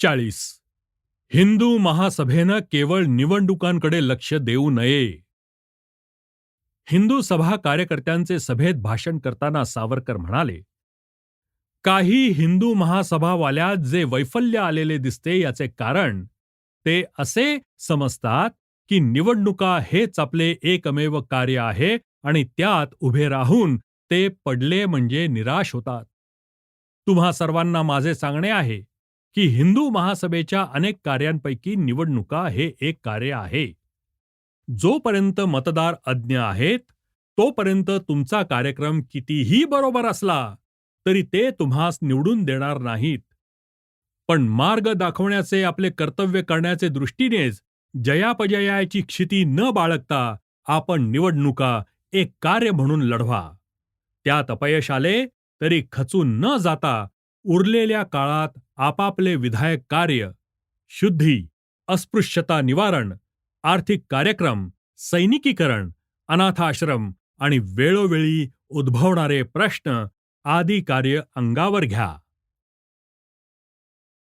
चाळीस. हिंदू महासभेनं केवळ निवडणुकांकडे लक्ष देऊ नये. हिंदू सभा कार्यकर्त्यांचे सभेत भाषण करताना सावरकर म्हणाले काही हिंदू महासभावाल्यात जे वैफल्य आलेले दिसते याचे कारण ते असे समजतात की निवडणुका हेच आपले एकमेव कार्य आहे आणि त्यात उभे राहून ते पडले म्हणजे निराश होतात. तुम्हा सर्वांना माझे सांगणे आहे की हिंदू महासभेच्या अनेक कार्यांपैकी निवडणुका हे एक कार्य आहे. जोपर्यंत मतदार अज्ञ आहेत तोपर्यंत तुमचा कार्यक्रम कितीही बरोबर असला तरी ते तुम्हास निवडून देणार नाहीत. पण मार्ग दाखवण्याचे आपले कर्तव्य करण्याचे दृष्टीनेच जयापजयाची क्षिती न बाळगता आपण निवडणुका एक कार्य म्हणून लढवा. त्यात अपयश आले तरी खचून न जाता उरलेल्या काळात आपापले विधायक कार्य शुद्धी अस्पृश्यता निवारण आर्थिक कार्यक्रम सैनिकीकरण अनाथाश्रम आणि वेळोवेळी उद्भवणारे प्रश्न आदी कार्य अंगावर घ्या.